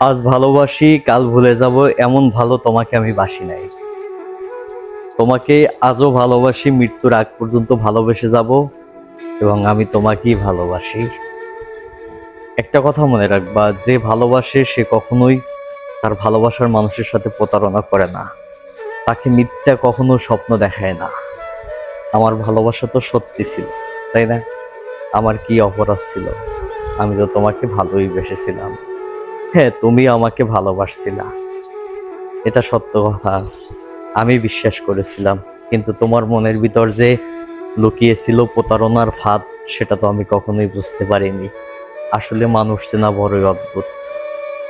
আজ ভালোবাসি, কাল ভুলে যাব, এমন ভালো তোমাকে আমি বাসি নাই। তোমাকে আজও ভালোবাসি, মৃত্যুর আগ পর্যন্ত ভালোবেসে যাব, এবং আমি তোমাকেই ভালোবাসি। একটা কথা মনে রাখবা, যে ভালোবাসে সে কখনোই তার ভালোবাসার মানুষের সাথে প্রতারণা করে না। তাকে মিথ্যা কখনো স্বপ্ন দেখায় না। আমার ভালোবাসা তো সত্যি ছিল, তাই না? আমার কি অপরাধ ছিল? আমি তো তোমাকে ভালোই বেসেছিলাম। হ্যাঁ তুমি আমাকে ভালোবাসছিলা। এটা সত্য কথা। আমি বিশ্বাস করেছিলাম, কিন্তু তোমার মনের ভিতর যে লুকিয়েছিল প্রতারণার ফাঁদ, সেটা তো আমি কখনোই বুঝতে পারিনি। আসলে মানুষ চেনা বড়ই অদ্ভুত।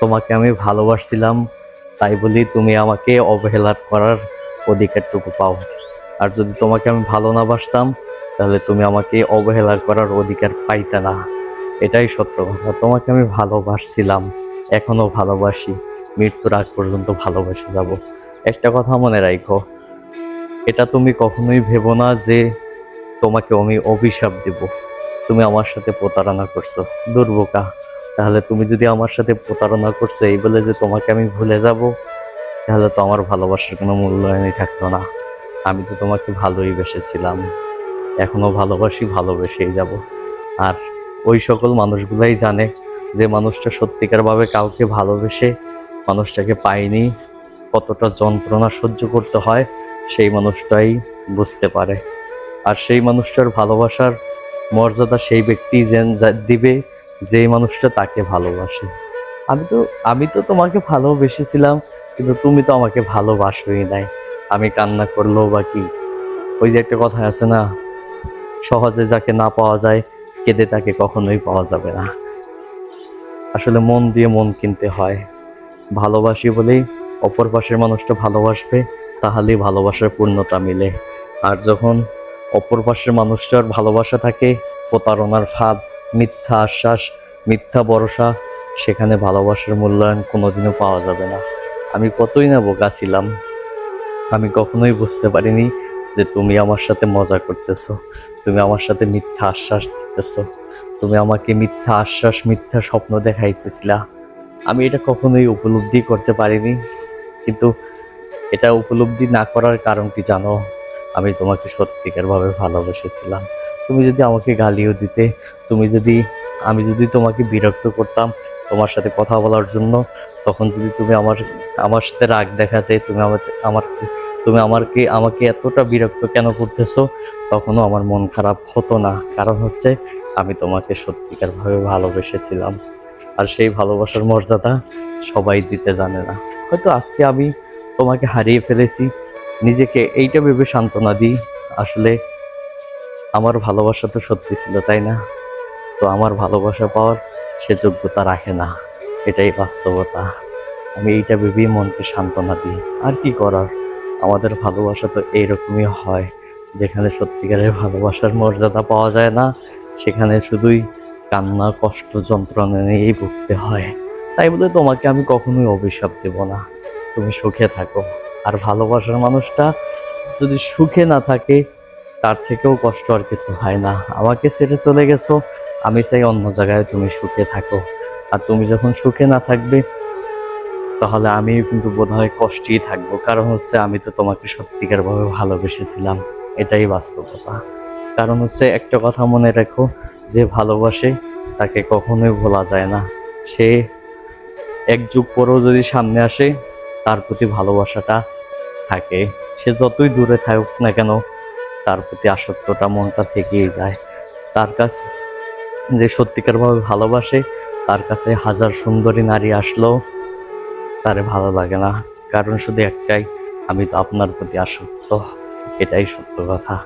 তোমাকে আমি ভালোবাসছিলাম, তাই বলি তুমি আমাকে অবহেলা করার অধিকারটুকু পাও। আর যদি তোমাকে আমি ভালো না বাসতাম, তাহলে তুমি আমাকে অবহেলা করার অধিকার পাইতে না। এটাই সত্য কথা। তোমাকে আমি ভালোবাসছিলাম। এখনও ভালোবাসি। মৃত্যুর আগ পর্যন্ত ভালোবাসে যাব। একটা কথা মনে রাখো এটা তুমি কখনোই ভেবো না যে তোমাকে আমি অভিশাপ দেব। তুমি আমার সাথে প্রতারণা করছ। দুর্বোকা তাহলে তুমি যদি আমার সাথে প্রতারণা করছ, এই বলে যে তোমাকে আমি ভুলে যাব, তাহলে তো আমার ভালোবাসার কোনো মূল্যায়নই থাকতো না। আমি তো তোমাকে ভালোই বেসেছিলাম। এখনও ভালোবাসি, ভালোবেসেই যাব। আর ওই সকল মানুষগুলাই জানে যে মানুষটা সত্যিকারভাবে কাউকে ভালোবেসে মানুষটাকে পায়নি, কতটা যন্ত্রণা সহ্য করতে হয়, সেই মানুষটাই বুঝতে পারে। আর সেই মানুষটার ভালোবাসার মর্যাদা সেই ব্যক্তি দিবে যে মানুষটা তাকে ভালোবাসে। আমি তো আমি তো তোমাকে ভালোবেসেছিলাম, কিন্তু তুমি তো আমাকে ভালোবাসোই নাই। আমি কান্না করলেও বা কি? ওই যে একটা কথা আছে না, সহজে যাকে না পাওয়া যায়, কেঁদে তাকে কখনোই পাওয়া যাবে না। আসলে মন দিয়ে মন কিনতে হয়। ভালোবাসি বলেই অপর পাশের মানুষটা ভালোবাসবে, তাহলেই ভালোবাসার পূর্ণতা মিলে। আর যখন অপর পাশের মানুষটার ভালোবাসা থাকে, প্রতারণার ফাঁদ, মিথ্যা আশ্বাস, মিথ্যা ভরসা, সেখানে ভালোবাসার মূল্যায়ন কোনোদিনও পাওয়া যাবে না। আমি কতই না বোকা ছিলাম। আমি কখনোই বুঝতে পারিনি যে তুমি আমার সাথে মজা করতেছো, তুমি আমার সাথে মিথ্যা আশ্বাস দিতেছো। তুমি আমাকে মিথ্যা আশ্বাস, মিথ্যা স্বপ্ন দেখাইতেছিলা। আমি এটা কখনোই উপলব্ধি করতে পারিনি। কিন্তু এটা উপলব্ধি না করার কারণ কি জানো? আমি তোমাকে সত্যিকারভাবে ভালোবেসেছিলাম। তুমি যদি আমাকে গালিও দিতে, তুমি যদি, আমি যদি তোমাকে বিরক্ত করতাম তোমার সাথে কথা বলার জন্য, তখন যদি তুমি আমার আমার সাথে রাগ দেখাতে, তুমি আমার আমার, তুমি আমাকে আমাকে এতটা বিরক্ত কেন করতেছো, তখনও আমার মন খারাপ হতো না। কারণ হচ্ছে আমি তোমাকে সত্যিকারভাবে ভালোবেসেছিলাম। আর সেই ভালোবাসার মর্যাদা সবাই দিতে জানে না। হয়তো আজকে আমি তোমাকে হারিয়ে ফেলেছি। নিজেকে এইটা ভেবে সান্ত্বনা দিই, আসলে আমার ভালোবাসা তো সত্যি ছিল, তাই না? তো আমার ভালোবাসা পাওয়ার সে যোগ্যতা রাখে না। এটাই বাস্তবতা। আমি এইটা ভেবেই মনকে সান্ত্বনা দিই। আর কি করার? আমাদের ভালোবাসা তো এইরকমই হয়, যেখানে সত্যিকারের ভালোবাসার মর্যাদা পাওয়া যায় না সেখানে শুধুই কান্না কষ্ট যন্ত্রণা নিয়েই ভুগতে হয়। তাই বলে তোমাকে আমি কখনোই অভিশাপ দেব না। তুমি সুখে থাকো। আর ভালোবাসার মানুষটা যদি সুখে না থাকে, তার থেকেও কষ্ট আর কিছু হয় না। আমাকে ছেড়ে চলে গেছো, আমি চাই অন্য জায়গায় তুমি সুখে থাকো। আর তুমি যখন সুখে না থাকবে, তাহলে আমিও কিন্তু বোধহয় কষ্টেই থাকব। কারণ হচ্ছে আমি তো তোমাকে সত্যিকারভাবে ভালোবেসেছিলাম। এটাই বাস্তবতা। কারণ হচ্ছে একটা কথা মনে রাখো, যে ভালোবাসে তাকে কখনোই ভোলা যায় না। সে এক যুগ পরেও যদি সামনে আসে, তার প্রতি ভালোবাসাটা থাকে। সে যতই দূরে থাকুক না কেন, তার প্রতি আসক্তটা মনটা থেকেই যায়। তার কাছে যে সত্যিকারভাবে ভালোবাসে, তার কাছে হাজার সুন্দরী নারী আসলেও তারে ভালো লাগে না। কারণ শুধু একটাই, আমি তো আপনার প্রতি আসক্ত। এটাই সত্য কথা।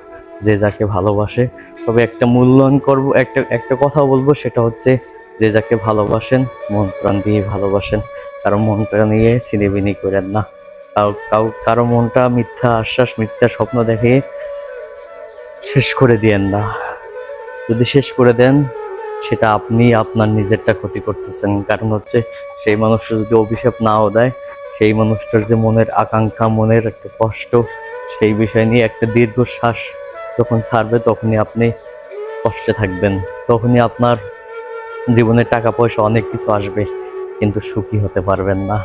যে যাকে ভালোবাসে। তবে একটা মূল্যায়ন করব, একটা একটা কথা বলব, সেটা হচ্ছে যে যাকে ভালোবাসেন, মন প্রাণ দিয়ে ভালোবাসেন, কারও মনটা নিয়ে সিনেবিনি করেন না। কাউ, কারও মনটা মিথ্যা আশ্বাস, মিথ্যা স্বপ্ন দেখে শেষ করে দিয়েন না। যদি শেষ করে দেন, সেটা আপনি আপনার নিজেরটা ক্ষতি করতেছেন। কারণ হচ্ছে সেই মানুষটা যদি অভিশাপ নাও দেয়, সেই মানুষটার যে মনের আকাঙ্ক্ষা, মনের একটা কষ্ট, সেই বিষয় নিয়ে একটা দীর্ঘশ্বাস যখন ছাড়বে তখনই আপনি কষ্টে থাকবেন। তখনই আপনার জীবনে টাকা পয়সা অনেক কিছু আসবে, কিন্তু সুখী হতে পারবেন না।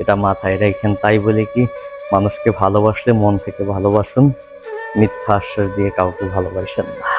এটা মাথায় রেখেন। তাই বলে কি, মানুষকে ভালোবাসলে মন থেকে ভালোবাসুন, মিথ্যা আশ্বাস দিয়ে কাউকে ভালোবাসেন না।